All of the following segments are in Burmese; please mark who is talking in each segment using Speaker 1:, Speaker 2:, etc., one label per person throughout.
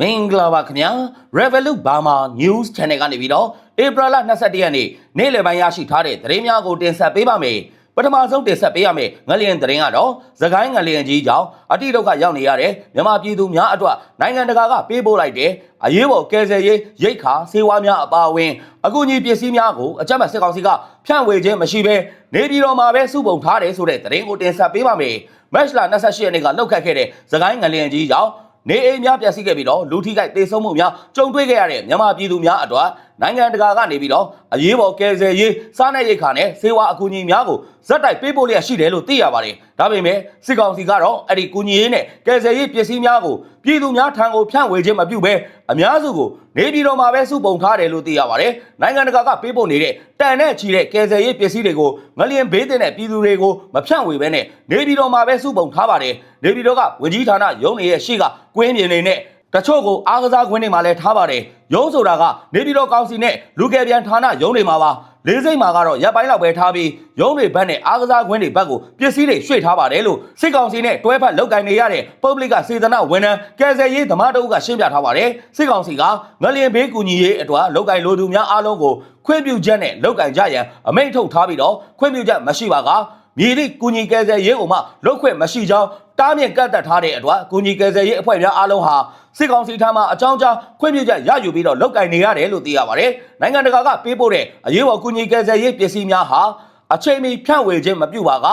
Speaker 1: မင်္ဂလာပါခင်ဗျာ Revolut Burma News Channel ကနေပြီးတော့ဧပြီလ22ရက်နေ့နေ့လယ်ပိုင်းရရှိထားတဲ့သတင်းများကိုတင်ဆက်ပေးပါမယ်ပထမဆုံးတင်ဆက်ပေးရမယ့်ငလျင်သတင်းကတော့သခိုင်းငလျင်ကြီးကြောင့်အတိဒုက္ခရောက်နေရတဲ့မြန်မာပြည်သူများအတွက်နိုင်ငံတကာကပေးပို့လိုက်တဲ့အရေးပေါ်ကယ်ဆယ်ရေးရိတ်ခါစေဝါများအပါအဝင်အကူအညီပစ္စည်းများကိုအကြမ်းဖက်စစ်ကောင်စီကဖြန့်ဝေခြင်းမရှိဘဲနေပြည်တော်မှာပဲစုပုံထားတယ်ဆိုတဲ့သတင်းကိုတင်ဆက်ပေးပါမယ်မတ်လ28ရက်နေ့ကလောက်ခတ်ခဲ့တဲ့သခိုင်းငလျင်ကြီးကြောင့် နေအိမ်များပျက်စီးခဲ့ပြီးတော့လူထိခိုက်ဒေဆုံးမှုများကြုံတွေ့ခဲ့ရတဲ့မြန်မာပြည်သူများအတွက်နိုင်ငံတကာကနေပြီးတော့အရေးပေါ်ကယ်ဆယ်ရေးစားနပ်ရိက္ခာနဲ့စေဝါအကူအညီများကိုဇက်တိုက်ပေးပို့လျက်ရှိတယ်လို့သိရပါတယ်။ဒါပေမဲ့စစ်ကောင်စီကတော့အဲ့ဒီကူညီရေးနဲ့ကယ်ဆယ်ရေးပစ္စည်းများကိုပြည်သူများထံကိုဖြန့်ဝေခြင်းမပြုဘဲအများစုကိုနေပြည်တော်မှာပဲစုပုံထားတယ်လို့သိရပါတယ်။နိုင်ငံတကာကပေးပို့နေတဲ့တန်နဲ့ချီတဲ့ကယ်ဆယ်ရေးပစ္စည်းတွေကိုငလျင်ဘေးတင်တဲ့ပြည်သူတွေကိုမဖြန့်ဝေဘဲနဲ့နေပြည်တော်မှာပဲစုပုံထားပါတယ်။နေပြည်တော်ကဝန်ကြီးဌာနရုံးနေရဲ့ရှေ့ကကွင်းပြင်နေနဲ့ တချို့ကိုအားကစားခွင်းတွေမှာလည်းထားပါတယ်ရုံးဆိုတာကနေပြည်တော်ကောင်စီနဲ့လူကယ်ပြန်ဌာနရုံးတွေမှာပါလေးစိတ်မှာကတော့ရပ်ပိုင်းလောက်ပဲထားပြီးရုံးတွေဘက်နဲ့အားကစားခွင်းတွေဘက်ကိုပစ္စည်းတွေရွှေ့ထားပါတယ်လို့စစ်ကောင်စီနဲ့တွဲဖက်လောက်ကင်နေရတဲ့ပုဂ္ဂလိကစေတနာဝန်ထမ်းကယ်ဆယ်ရေးသမားတို့ကရှင်းပြထားပါတယ်စစ်ကောင်စီကငလျင်ဘေးကူညီရေးအတွက်လောက်ကင်လိုသူများအားလုံးကိုခွင့်ပြုချက်နဲ့လောက်ကင်ကြရန်အမိန့်ထုတ်ထားပြီးတော့ခွင့်ပြုချက်မရှိပါကမြေတိကူညီကယ်ဆယ်ရေးကိုမှလုတ်ခွင့်မရှိကြောင်း တားမြစ်ကန့်သက်ထားတဲ့အတွက်ကူညီကယ်ဆယ်ရေးအဖွဲ့များအားလုံးဟာစစ်ကောင်စီထံမှအကြောင်းကြားခွင့်ပြုချက်ရယူပြီးတော့လုတ်ကင်နေရတယ်လို့သိရပါတယ်။နိုင်ငံတကာကပေးပို့တဲ့အရေးပေါ်ကူညီကယ်ဆယ်ရေးပစ္စည်းများဟာအချိန်မီဖြန့်ဝေခြင်းမပြုပါက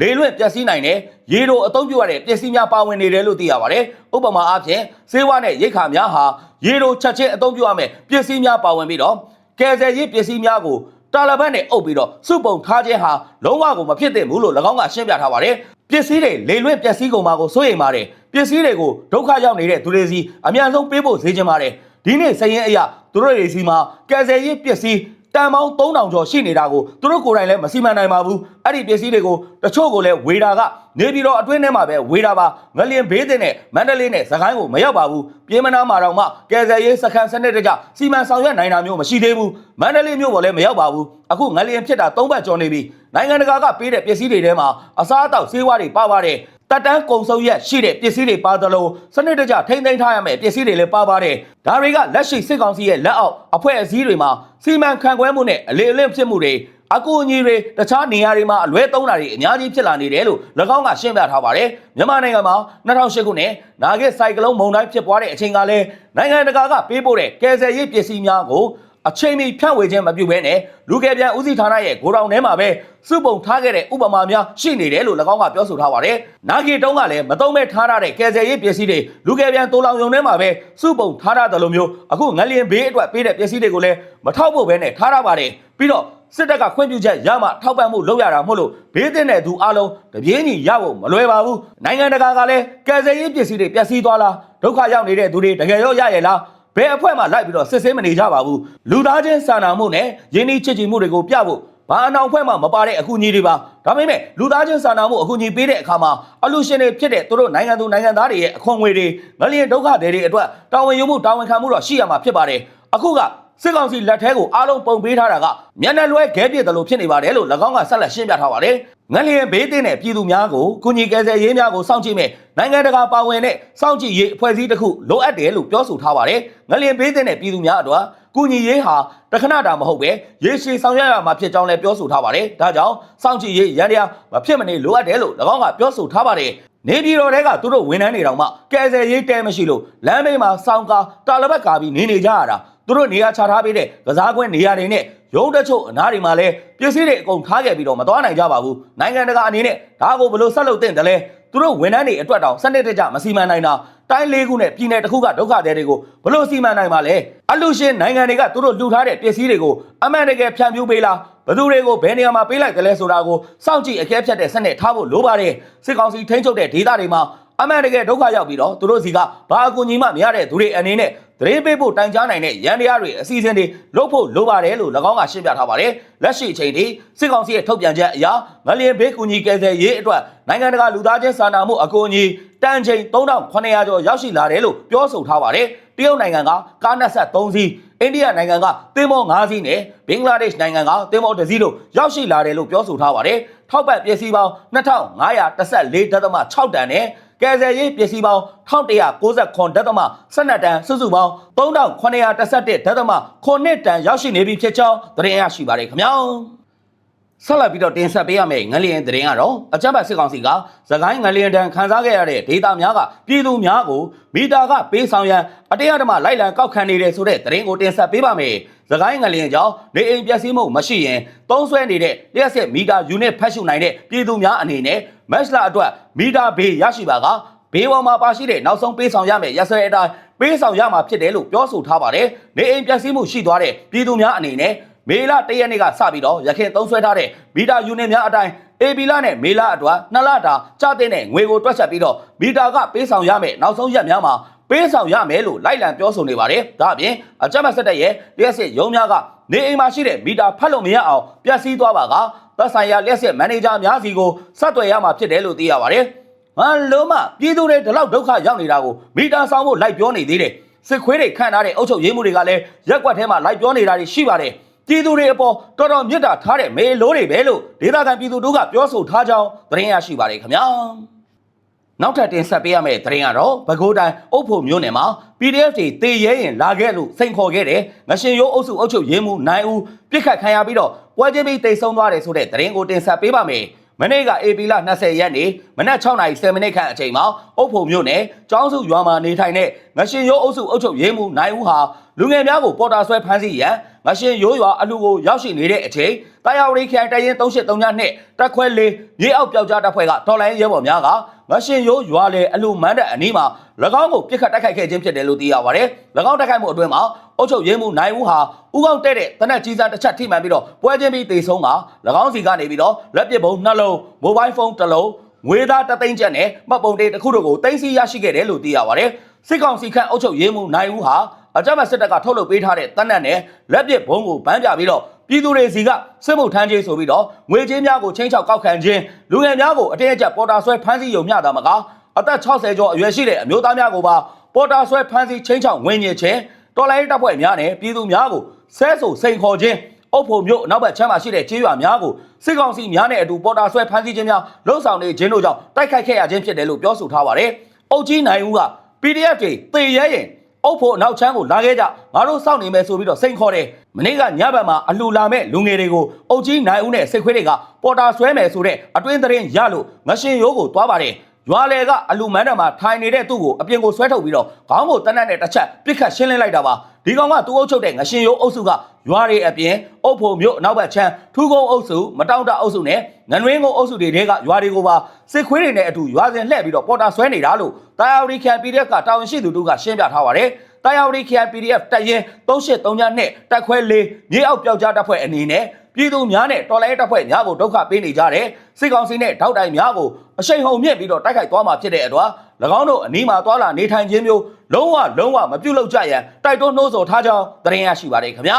Speaker 1: လေလွင့်ပျက်စီးနိုင်တဲ့ရေတို့အသုံးပြုရတဲ့ပစ္စည်းများပါဝင်နေတယ်လို့သိရပါတယ်။ဥပမာအားဖြင့်စေဝါနဲ့ရိတ်ခါများဟာရေတို့ချက်ချင်းအသုံးပြုရမယ့်ပစ္စည်းများပါဝင်ပြီးတော့ကယ်ဆယ်ရေးပစ္စည်းများကိုတာလဘတ်နဲ့အုပ်ပြီးတော့စုပုံထားခြင်းဟာလုံးဝကိုမဖြစ်သင့်ဘူးလို့၎င်းကရှင်းပြထားပါတယ် ပစ္စည်းတွေလေလွင့်ပျက်စီးကုန်မှာကိုစိုးရိမ်ပါတယ်ပစ္စည်းတွေကိုဒုက္ခရောက်နေတဲ့သူတွေစီအများဆုံးပေးဖို့ဈေးချင်ပါတယ်ဒီနေ့စရင်အရာသူတို့တွေစီမှာကယ်ဆယ်ရေးပစ္စည်းတန်ပေါင်း3000ကျော်ရှိနေတာကိုသူတို့ကိုယ်တိုင်လည်းမစီမံနိုင်ပါဘူးအဲ့ဒီပစ္စည်းတွေကိုတချို့ကိုလည်းဝေတာကနေပြီးတော့အတွင်းထဲမှာပဲဝေတာပါငလျင်ဘေးတင်နဲ့မန္တလေးနဲ့စကိုင်းကိုမရောက်ပါဘူးပြေးမနာမှာတော့မှကယ်ဆယ်ရေးစခန်းစနစ်တကျစီမံဆောင်ရွက်နိုင်တာမျိုးမရှိသေးဘူးမန္တလေးမြို့ပေါ်လည်းမရောက်ပါဘူးအခုငလျင်ဖြစ်တာ၃ဘတ်ကျော်နေပြီ နိုင်ငံတကာကပေးတဲ့ပစ္စည်းတွေထဲမှာအစားအသောက်ဆေးဝါးတွေပါပါတယ်တက်တန်းကုံစုံရက်ရှိတဲ့ပစ္စည်းတွေပါသလိုစနစ်တကျထိမ့်သိမ်းထားရမယ့်ပစ္စည်းတွေလည်းပါပါတယ်ဒါတွေကလက်ရှိစစ်ကောင်စီရဲ့လက်အောက်အဖွဲ့အစည်းတွေမှာစီမံခန့်ခွဲမှုနဲ့အလေအလင့်ဖြစ်မှုတွေအကူအညီတွေတခြားနေရာတွေမှာအလွဲသုံးတာတွေအများကြီးဖြစ်လာနေတယ်လို့၎င်းကရှင်းပြထားပါတယ်မြန်မာနိုင်ငံမှာ2008ခုနှစ်နာဂစ်စိုက်ကလုန်းမုန်တိုင်းဖြစ်ပွားတဲ့အချိန်ကလည်းနိုင်ငံတကာကပေးပို့တဲ့ကယ်ဆယ်ရေးပစ္စည်းများကို အချိန်မီဖြန့်ဝေခြင်းမပြုဘဲနဲ့လူကယ်ပြန်ဦးစီးဌာနရဲ့ဂိုဒေါင်ထဲမှာပဲစုပုံထားခဲ့တဲ့ဥပမာများရှိနေတယ်လို့၎င်းကပြောဆိုထားပါတယ်။နာဂီတုံးကလည်းမတုံးမဲ့ထားထားတဲ့ကယ်ဆယ်ရေးပစ္စည်းတွေလူကယ်ပြန်တိုးလောင်ယုံထဲမှာပဲစုပုံထားထားတယ်လို့မျိုးအခုငလျင်ဘေးအတွက်ပေးတဲ့ပစ္စည်းတွေကိုလည်းမထောက်ဖို့ပဲနဲ့ထားထားပါတယ်။ပြီးတော့စစ်တပ်ကခွင့်ပြုချက်ရမှထောက်ပံ့မှုလုပ်ရတာမို့လို့ဘေးတင်တဲ့သူအလုံးတပြေးညီရဖို့မလွယ်ပါဘူးနိုင်ငံတကာကလည်းကယ်ဆယ်ရေးပစ္စည်းတွေပျက်စီးသွားလားဒုက္ခရောက်နေတဲ့သူတွေတကယ်ရောရရဲ့လား ဘယ်အဖွဲ့မှလိုက်ပြီးတော့စစ်ဆေးမနေကြပါဘူးလူသားချင်းစာနာမှုနဲ့ယင်းနှီးချစ်ကြည်မှုတွေကိုပြဖို့ဘာအနောက်ဖွဲ့မှမပါတဲ့အကူအညီတွေပါဒါပေမဲ့လူသားချင်းစာနာမှုအကူအညီပေးတဲ့အခါမှာအလူရှင်တွေဖြစ်တဲ့သူတို့နိုင်ငံသူနိုင်ငံသားတွေရဲ့အခွန်ငွေတွေငလျင်ဒုက္ခတွေတွေအတွက်တာဝန်ယူမှုတာဝန်ခံမှုတော့ရှိရမှာဖြစ်ပါတယ်အခုက စစ်ကောင်စီလက်ထဲကိုအားလုံးပုံပေးထားတာကမျက်နှာလွှဲခဲပြစ်တယ်လို့ဖြစ်နေပါတယ်လို့၎င်းကဆက်လက်ရှင်းပြထားပါတယ်ငလျင်ဘေးတင်တဲ့ပြည်သူများကိုကုညီကယ်ဆယ်ရေးများကိုစောင့်ကြည့်မဲ့နိုင်ငံတကာပါဝင်တဲ့စောင့်ကြည့်ရေးအဖွဲ့အစည်းတစ်ခုလိုအပ်တယ်လို့ပြောဆိုထားပါတယ်ငလျင်ဘေးတင်တဲ့ပြည်သူများအတွက်ကုညီရေးဟာတခဏတာမဟုတ်ပဲရေရှည်ဆောင်ရွက်ရမှာဖြစ်ကြောင်းလည်းပြောဆိုထားပါတယ်ဒါကြောင့်စောင့်ကြည့်ရေးရန်တရားမဖြစ်မနေလိုအပ်တယ်လို့၎င်းကပြောဆိုထားပါတယ်နေပြည်တော်တဲကသူတို့ဝန်ထမ်းတွေတောင်မှကယ်ဆယ်ရေးတဲမရှိလို့လမ်းဘေးမှာစောင်းကာတာလဘက်ကာပြီးနေနေကြရတာ သူတို့နေရာချထားပေးတဲ့ကစားကွင်းနေရာတွေနဲ့ရုံးတချို့အနားတွေမှာလည်းပစ္စည်းတွေအကုန်ထားခဲ့ပြီးတော့မသွားနိုင်ကြပါဘူးနိုင်ငံတကာအနေနဲ့ဒါကိုဘယ်လိုဆက်လုပ်သင့်တယ်လဲသူတို့ဝန်ထမ်းတွေအတွက်တောင်စနစ်တကျမစီမံနိုင်တာတိုင်းလေးခုနဲ့ပြည်နယ်တစ်ခုကဒုက္ခသည်တွေကိုဘယ်လိုစီမံနိုင်မှာလဲအလူရှင်နိုင်ငံတွေကသူတို့လှူထားတဲ့ပစ္စည်းတွေကိုအမှန်တကယ်ဖြန့်ဖြူးပေးလားဘယ်သူတွေကိုဘယ်နေရာမှာပေးလိုက်တယ်လဲဆိုတာကိုစောင့်ကြည့်အကဲဖြတ်တဲ့စနစ်ထားဖို့လိုပါတယ်စစ်ကောင်စီထိန်းချုပ်တဲ့ဒေသတွေမှာအမှန်တကယ်ဒုက္ခရောက်ပြီးတော့သူတို့စီကဘာအကူအညီမှမရတဲ့သူတွေအနေနဲ့ သတင်းပေးဖို့တိုင်ကြားနိုင်တဲ့ရန်တရားတွေအစီအစဉ်တွေလုပ်ဖို့လိုပါတယ်လို့၎င်းကရှင်းပြထားပါတယ်လက်ရှိအချိန်ထိစစ်ကောင်စီရဲ့ထုတ်ပြန်ချက်အရငလျင်ဘေးကူညီကယ်ဆယ်ရေးအတွက်နိုင်ငံတကာလူသားချင်းစာနာမှုအကူအညီတန်ချိန်3900ကျော်ရောက်ရှိလာတယ်လို့ပြောဆိုထားပါတယ်တရုတ်နိုင်ငံကကားနက်ဆက်3စီးအိန္ဒိယနိုင်ငံကသင်္ဘော5စီးနဲ့ဘင်္ဂလားဒေ့ရှ်နိုင်ငံကသင်္ဘော2စီးတို့ရောက်ရှိလာတယ်လို့ပြောဆိုထားပါတယ်ထောက်ပံ့ပစ္စည်းပေါင်း2514.6တန်နဲ့ ကယ်ဆယ်ရေးပစ္စည်းပေါင်း1169ဒသမ12တန်စုစုပေါင်း3911ဒသမ9တန်ရောက်ရှိနေပြီဖြစ်ကြောင်းသတင်းရရှိပါတယ်ခင်ဗျာ ဆက်လက်ပြီးတော့တင်ဆက်ပေးရမယ့်ငလျင်သတင်းကတော့အကြမ်းဖက်စစ်ကောင်စီကသခိုင်းငလျင်တန်းခန်းစားခဲ့ရတဲ့ဒေသများကပြည်သူများကိုမီတာကပေးဆောင်ရန်အတရားဓမ္မလိုက်လံကောက်ခံနေတဲ့ဆိုတဲ့သတင်းကိုတင်ဆက်ပေးပါမယ်။သခိုင်းငလျင်ကြောင့်နေအိမ်ပျက်စီးမှုမရှိရင်သုံးဆွဲနေတဲ့လျှက်စစ်မီတာယူနစ်ဖတ်ရှုနိုင်တဲ့ပြည်သူများအနေနဲ့မက်စလာအတွက်မီတာဘေးရရှိပါကဘေးပေါ်မှာပါရှိတဲ့နောက်ဆုံးပေးဆောင်ရမယ့်ရစဲအတိုင်းပေးဆောင်ရမှာဖြစ်တယ်လို့ပြောဆိုထားပါတယ်။နေအိမ်ပျက်စီးမှုရှိသွားတဲ့ပြည်သူများအနေနဲ့ မေလတရက်နေ့ကစပြီးတော့ရခင်သုံးဆွဲထားတဲ့မီတာယူနစ်များအတိုင်းအေဘီလာနဲ့မေလာအတွက်နှစ်လတာကြတဲ့နဲ့ငွေကိုတွက်ချက်ပြီးတော့မီတာကပေးဆောင်ရမယ်နောက်ဆုံးရက်များမှာပေးဆောင်ရမယ်လို့လိုက်လံပြောဆိုနေပါတယ်။ဒါအပြင်အကြမ်းဖက်ဆက်တဲ့ရဲ့လျှက်စစ်ရုံးများကနေအိမ်မှာရှိတဲ့မီတာဖတ်လို့မရအောင်ပြက်စီးသွားပါကသက်ဆိုင်ရာလျှက်စစ်မန်နေဂျာများစီကိုဆက်သွယ်ရမှာဖြစ်တယ်လို့သိရပါတယ်။ဟမ်လုံးမပြည်သူတွေဒီလောက်ဒုက္ခရောက်နေတာကိုမီတာဆောင်ဖို့လိုက်ပြောနေသေးတယ်။စစ်ခွေးတွေခန့်ထားတဲ့အုပ်ချုပ်ရေးမှုတွေကလည်းရက်ကွက်ထဲမှာလိုက်ပြောနေတာတွေရှိပါတယ်။ ပြည်သူတွေအပေါ်တော်တော်မြစ်တာထားတဲ့မေလိုတွေပဲလို့ဒေသခံပြည်သူတို့ကပြောဆိုထားကြောင်းသတင်းရရှိပါတယ်ခင်ဗျာနောက်ထပ်တင်ဆက်ပေးရမယ့်သတင်းကတော့ပဲခူးတိုင်းအုပ်ဖို့မြို့နယ်မှာ PDF တွေတေရဲရင်လာခဲ့လို့စိန်ခေါ်ခဲ့တယ်ငရှင်ရိုးအုပ်စုအုပ်ချုပ်ရေးမှူးနိုင်ဦးပြစ်ခတ်ခံရပြီးတော့ပွဲချင်းပြီးတိတ်ဆုံးသွားတယ်ဆိုတဲ့သတင်းကိုတင်ဆက်ပေးပါမယ်မနေ့က AP လ20ရက်နေ့မနက်6:30မိနစ်ခန့်အချိန်မှာအုပ်ဖို့မြို့နယ်ကျောင်းစုရွာမှာနေထိုင်တဲ့ငရှင်ရိုးအုပ်စုအုပ်ချုပ်ရေးမှူးနိုင်ဦးဟာလူငယ်များကိုပေါ်တာဆွဲဖမ်းဆီးရန် ငရှင်ရိုးရွာအလူကိုရောက်ရှိနေတဲ့အချိန်တာယာဝရီခိုင်တရင်383နှစ်တက်ခွဲလေးမြေအောက်ပျောက်ကြားတပ်ဖွဲ့ကတော်လိုင်းရဲဘော်များကငရှင်ရိုးရွာလေအလူမန်းတဲ့အနီးမှာ၎င်းကိုပြစ်ခတ်တိုက်ခိုက်ခဲ့ခြင်းဖြစ်တယ်လို့သိရပါတယ်။၎င်းတိုက်ခိုက်မှုအတွင်းမှာအုပ်ချုပ်ရေးမှူးနိုင်ဦးဟာဥကောက်တဲ့တဲ့တနက်ကြီးစားတစ်ချက်ထိမှန်ပြီးတော့ပွဲချင်းပြီးတေဆုံးက၎င်းစီကနေပြီးတော့လက်ပစ်ပုံနှလုံးမိုဘိုင်းဖုန်းတစ်လုံးငွေသားတသိန်းကျပ်နဲ့မှတ်ပုံတေးတစ်ခုတို့ကိုတင်စီရရှိခဲ့တယ်လို့သိရပါတယ်။စစ်ကောင်စီခန့်အုပ်ချုပ်ရေးမှူးနိုင်ဦးဟာ အကြမ်းဖက်စစ်တပ်ကထုတ်လုပ်ပေးထားတဲ့တနက်နဲ့လက်ပစ်ဘုံကိုဗန်းပြပြီးတော့ပြည်သူတွေစီကစစ်မှုထမ်းခြင်းဆိုပြီးတော့ငွေကြေးများကိုချင်းချောက်ကောက်ခံခြင်းလူငယ်များကိုအတင်းအကျပ်ပေါ်တာဆွဲဖမ်းဆီးရုံမျှတာမကအသက်60ကျော်အရွယ်ရှိတဲ့အမျိုးသားများကိုပါပေါ်တာဆွဲဖမ်းဆီးချင်းချောက်ဝင်ညစ်ခြင်းတော်လိုင်းတပ်ဖွဲ့များနဲ့ပြည်သူများကိုဆဲဆူစိန်ခေါ်ခြင်းအုပ်ဖို့မျိုးနောက်ဘက်ချမ်းမှာရှိတဲ့ကျေးရွာများကိုစစ်ကောင်စီများနဲ့အတူပေါ်တာဆွဲဖမ်းဆီးခြင်းများလှုပ်ဆောင်နေခြင်းတို့ကြောင့်တိုက်ခိုက်ခဲ့ရခြင်းဖြစ်တယ်လို့ပြောဆိုထားပါတယ်။အုပ်ကြီးနိုင်ဦးက PDF တွေတေရဲရင် အုပ်ဖို့နောက်ချမ်းကိုလာခဲ့ကြငါတို့စောင့်နေမယ်ဆိုပြီးတော့စိန်ခေါ်တယ်မနေ့ကညဘက်မှာအလှူလာမဲ့လူငယ်တွေကိုအုပ်ကြီးနိုင်ဦးနဲ့စိတ်ခွေးတွေကပေါ်တာဆွဲမယ်ဆိုတဲ့အတွင်းသတင်းရလို့ငရှင်ရိုးကိုသွားပါတယ်ရွာလေကအလူမန်းတော်မှာထိုင်နေတဲ့သူ့ကိုအပြင်ကိုဆွဲထုတ်ပြီးတော့ခေါင်းကိုတနက်နဲ့တစ်ချက်ပြစ်ခတ်ရှင်းလင်းလိုက်တာပါ ဒီကောင်ကသူ့အုပ်ချုပ်တဲ့ငရှင်ရိုးအုပ်စုကရွာတွေအပြင်အုပ်ဖို့မြို့အနောက်ဘက်ချမ်းထူးကုန်းအုပ်စုမတောင့်တအုပ်စုနဲ့ငနွင်းကုန်းအုပ်စုတွေတဲကရွာတွေကိုပါစစ်ခွေးတွေနဲ့အတူရွာစဉ်လှည့်ပြီးတော့ပေါ်တာဆွဲနေတာလို့တာယာရီခံ PDF ကတာဝန်ရှိသူတို့ကရှင်းပြထားပါတယ်တာယာရီခံ PDF တပ်ရင်3832နဲ့တက်ခွဲ၄မြေအောက်ပျောက်ကြားတပ်ဖွဲ့အနေနဲ့ ပြည်သူများနဲ့တော်လိုင်းတပ်ဖွဲ့များကိုဒုက္ခပေးနေကြတယ်စစ်ကောင်စီနဲ့ထောက်တိုင်များကိုအရှိန်ဟုန်မြင့်ပြီးတော့တိုက်ခိုက်သွားမှာဖြစ်တဲ့အတွက်၎င်းတို့အနီးမှာသွားလာနေထိုင်ခြင်းမျိုးလုံးဝလုံးဝမပြုတ်လောက်ကြရန်တိုက်တွန်းနှိုးဆော်ထားကြောင်းသတင်းရရှိပါတယ်ခင်ဗျာ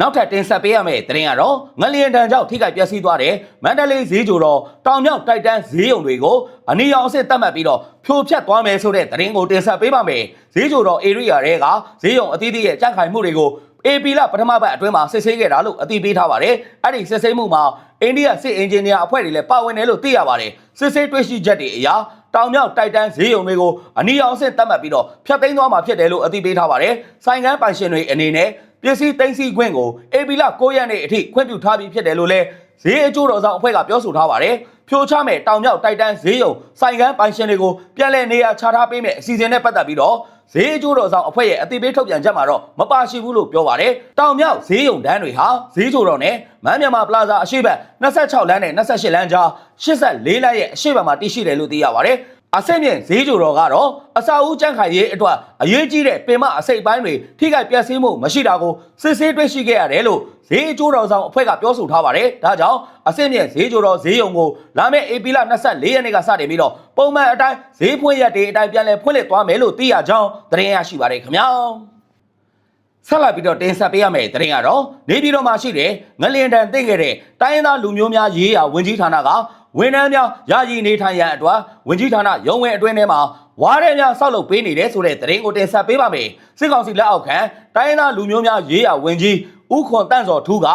Speaker 1: နောက်ထပ်တင်ဆက်ပေးရမယ့်သတင်းကတော့ငလျင်တန်ကြောင့်ထိခိုက်ပျက်စီးသွားတဲ့မန္တလေးဈေးကြိုတော်တောင်မြောက်တိုက်တန်းဈေးရုံတွေကိုအနီရောင်အစ်တတ်မှတ်ပြီးတော့ဖြိုဖျက်သွားမယ်ဆိုတဲ့သတင်းကိုတင်ဆက်ပေးပါမယ်ဈေးကြိုတော် area တွေကဈေးရုံအသီးသီးရဲ့ကြန့်ခိုင်မှုတွေကို AP လပထမဘက်အတွင်းမှာစစ်ဆေးခဲ့တာလို့အသိပေးထားပါတယ်။အဲ့ဒီစစ်ဆေးမှုမှာအိန္ဒိယစစ်အင်ဂျင်နီယာအဖွဲ့တွေလည်းပါဝင်တယ်လို့သိရပါတယ်။စစ်ဆေးတွေ့ရှိချက်တွေအရတောင်မြောက်တိုက်တန်းဈေးရုံတွေကိုအနီရောင်အဆင့်သတ်မှတ်ပြီးတော့ဖျက်သိမ်းသွားမှာဖြစ်တယ်လို့အသိပေးထားပါတယ်။ဆိုင်ကန်းပိုင်ရှင်တွေအနေနဲ့ပစ္စည်းသိမ်းဆည်းခွင့်ကို AP လ9ရက်နေ့အထိခွင့်ပြုထားပြီးဖြစ်တယ်လို့လည်းဈေးအကျိုးတော်ဆောင်အဖွဲ့ကပြောဆိုထားပါတယ်။ဖြိုချမဲ့တောင်မြောက်တိုက်တန်းဈေးရုံဆိုင်ကန်းပိုင်ရှင်တွေကိုပြန်လည်နေရာချထားပေးမဲ့အစီအစဉ်နဲ့ပတ်သက်ပြီးတော့ ဈေးအကျိုးတော်ဆောင်အဖွဲ့ရဲ့အသိပေးထုတ်ပြန်ချက်မှာတော့မပါရှိဘူးလို့ပြောပါတယ်။တောင်မြောက်ဈေးရုံတန်းတွေဟာဈေးချိုတော်နဲ့မန်းမြန်မာပလာဇာအရှိတ်26လမ်းနဲ့28လမ်းကြား84လမ်းရဲ့အရှိတ်ဘက်မှာတည်ရှိတယ်လို့သိရပါတယ်။ အဆင့်မြင့်ဈေးကြိုတော်ကတော့အစာဦးကြန့်ခိုင်ရေးအတွက်အရေးကြီးတဲ့ပင်မအစိတ်ပိုင်းတွေထိခိုက်ပျက်စီးမှုမရှိတာကိုစစ်ဆေးတွေ့ရှိခဲ့ရတယ်လို့ဈေးအကျိုးတော်ဆောင်အဖွဲ့ကပြောဆိုထားပါတယ်။ဒါကြောင့်အဆင့်မြင့်ဈေးကြိုတော်ဈေးရုံကိုလာမယ့်ဧပြီလ24ရက်နေ့ကစတင်ပြီးတော့ပုံမှန်အတိုင်းဈေးဖွင့်ရက်တွေအတိုင်းပြန်လည်ဖွင့်လှစ်သွားမယ်လို့သိရကြောင်းသတင်းရရှိပါတယ်ခင်ဗျာ။ဆက်လက်ပြီးတော့တင်ဆက်ပေးရမယ့်သတင်းကတော့နေပြည်တော်မှာရှိတဲ့ငလျင်တန်သိခဲ့တဲ့တိုင်းရင်းသားလူမျိုးများရေးရာဝန်ကြီးဌာနက ဝန်ထမ်းများယာယီနေထိုင်ရန်အတွက်ဝန်ကြီးဌာနရုံးဝင်အတွင်းထဲမှာဝါးရဲများဆောက်လုပ်ပေးနေတယ်ဆိုတဲ့သတင်းကိုတင်ဆက်ပေးပါမယ်စစ်ကောင်စီလက်အောက်ခံတိုင်းရင်းသားလူမျိုးများရေးရာဝန်ကြီးဥခွန်တန့်စော်ထူးက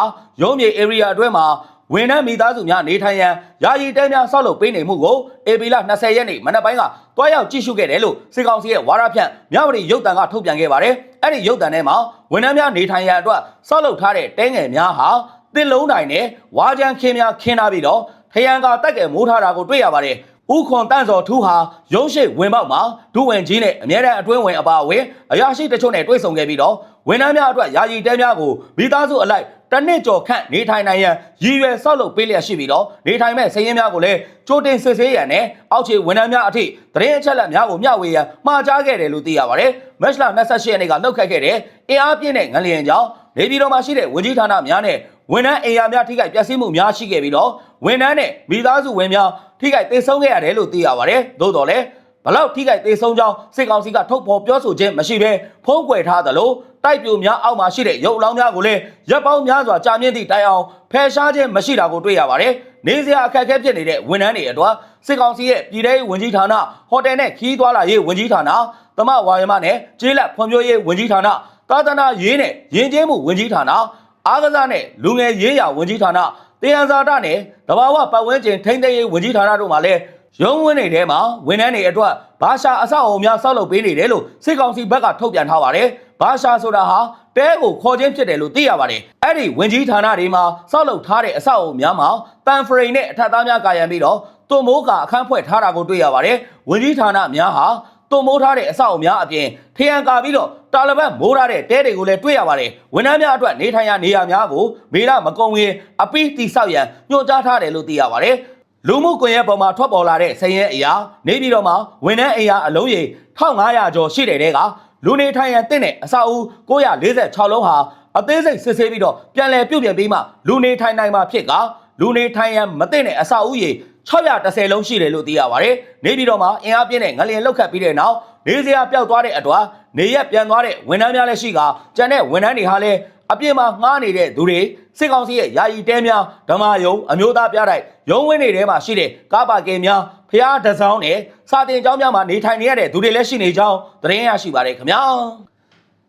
Speaker 1: ရုံးမြေ area အတွင်းမှာဝန်ထမ်းမိသားစုများနေထိုင်ရန်ယာယီတဲများဆောက်လုပ်ပေးနေမှုကိုဧပြီလ20ရက်နေ့မနက်ပိုင်းကတွားရောက်ကြည့်ရှုခဲ့တယ်လို့စစ်ကောင်စီရဲ့ဝါရဖြန့်မြဝတီရုပ်တံကထုတ်ပြန်ခဲ့ပါတယ်။အဲ့ဒီရုပ်တံထဲမှာဝန်ထမ်းများနေထိုင်ရန်အတွက်ဆောက်လုပ်ထားတဲ့တဲငယ်များဟာတစ်လုံးတိုင်းနဲ့ဝါကြမ်းခင်းများခင်းထားပြီးတော့ ထရန်ကတက်ကဲမိုးထားတာကိုတွေ့ရပါတယ်။ဥခွန်တန့်စော်ထူးဟာရုံးရှိဝင်ပေါက်မှာဒုဝင်ကြီးနဲ့အမြဲတမ်းအတွင်းဝင်အပါအဝင်အရာရှိတချို့နဲ့တွေ့ဆုံခဲ့ပြီးတော့ဝန်ထမ်းများအတွက်ယာယီတဲများကိုမိသားစုအလိုက်တနစ်ကျော်ခန့်နေထိုင်နိုင်ရန်ရည်ရွယ်ဆောက်လုပ်ပေးလျက်ရှိပြီးတော့နေထိုင်မဲ့စည်ရင်းများကိုလည်းကြိုတင်စစ်ဆေးရန်နဲ့အောက်ခြေဝန်ထမ်းများအထိသတင်းအချက်အလက်များကိုမျှဝေရန်မှာကြားခဲ့တယ်လို့သိရပါတယ်။မက်လ28ရက်နေ့ကနှုတ်ခတ်ခဲ့တဲ့အင်အားပြည့်တဲ့ငလျင်ကြောင့်နေပြည်တော်မှာရှိတဲ့ဝန်ကြီးဌာနများနဲ့ ဝန်ထမ်းအိမ်ယာများထိခိုက်ပျက်စီးမှုများရှိခဲ့ပြီးတော့ဝန်ထမ်းနဲ့မိသားစုဝင်များထိခိုက်သေဆုံးခဲ့ရတယ်လို့သိရပါတယ်။သို့တော်လည်းဘလောက်ထိခိုက်သေးဆုံးကြောင်းစစ်ကောင်စီကထုတ်ဖော်ပြောဆိုခြင်းမရှိဘဲဖုံးကွယ်ထားသလိုတိုက်ပြိုများအောက်မှာရှိတဲ့ရုပ်အလောင်းများကိုလည်းရပ်ပေါင်းများစွာကြာမြင့်သည့်တိုင်အောင်ဖယ်ရှားခြင်းမရှိတာကိုတွေ့ရပါတယ်။နေစရာအခက်အခဲဖြစ်နေတဲ့ဝန်ထမ်းတွေအတွက်စစ်ကောင်စီရဲ့ပြည်ထောင်ဝင်ကြီးဌာနဟိုတယ်နဲ့ခီးသွားလာရေးဝန်ကြီးဌာနသမဝါယမနဲ့ကျေးလက်ဖွံ့ဖြိုးရေးဝန်ကြီးဌာနသာသနာရေးနဲ့ယဉ်ကျေးမှုဝန်ကြီးဌာန အားကစားနဲ့လူငယ်ရေးရာဝန်ကြီးဌာနတရားစာတနဲ့တဘာဝပတ်ဝန်းကျင်ထိန်းသိမ်းရေးဝန်ကြီးဌာနတို့မှလည်းရုံးဝင်းတွေထဲမှာဝန်ထမ်းတွေအတွက်ဘာရှာအဆောက်အအုံများဆောက်လုပ်ပေးနေတယ်လို့စစ်ကောင်စီဘက်ကထုတ်ပြန်ထားပါတယ်။ဘာရှာဆိုတာဟာတဲကိုခေါ်ခြင်းဖြစ်တယ်လို့သိရပါတယ်။အဲ့ဒီဝင်ကြီးဌာနတွေမှာဆောက်လုပ်ထားတဲ့အဆောက်အအုံများမှာတန်ဖရိန်နဲ့အထက်သားများကာယံပြီးတော့သွမိုးကအခန်းဖွဲ့ထားတာကိုတွေ့ရပါတယ်။ဝင်ကြီးဌာနများဟာ သွမိုးထားတဲ့အဆောက်အအုံများအပြင်ထရန်ကာပြီးတော့တာလဘတ်မိုးထားတဲ့တဲတွေကိုလည်းတွေ့ရပါတယ်။ဝန်ထမ်းများအတွက်နေထိုင်ရာနေရာများကိုမေလမကုံရင်အပိတိဆောက်ရန်ညွှန်ကြားထားတယ်လို့သိရပါတယ်။လူမှုကွန်ရက်ပေါ်မှာထွက်ပေါ်လာတဲ့စည်ရဲအရာနေပြည်တော်မှာဝန်ထမ်းအင်အားအလုံးရေ1500ကျော်ရှိတဲ့တဲကလူနေထိုင်ရန်တင့်တဲ့အဆောက်အဦ946လုံးဟာအသေးစိတ်စစ်ဆေးပြီးတော့ပြန်လည်ပြုပြင်ပြီးမှလူနေထိုင်နိုင်မှာဖြစ်က လူနေထိုင်ရန်မတင့်တဲ့အဆောက်အဦရေ610လုံးရှိတယ်လို့သိရပါတယ်။နေပြည်တော်မှာအင်အားပြင်းတဲ့ငလျင်လောက်ခတ်ပြီးတဲ့နောက်နေစရာပျောက်သွားတဲ့အတွက်နေရက်ပြန်သွားတဲ့ဝန်ထမ်းများလည်းရှိကကျန်တဲ့ဝန်ထမ်းတွေဟာလည်းအပြစ်မှာငှားနေတဲ့သူတွေစစ်ကောင်စီရဲ့ယာယီတဲများဓမ္မယုံအမျိုးသားပြတိုက်ရုံးဝင်းတွေထဲမှာရှိတဲ့ကားပါကင်များဖျားတစောင်းနဲ့စာတင်ကျောင်းများမှာနေထိုင်နေရတဲ့သူတွေလည်းရှိနေကြောင်းသတင်းရရှိပါတယ်ခင်ဗျာ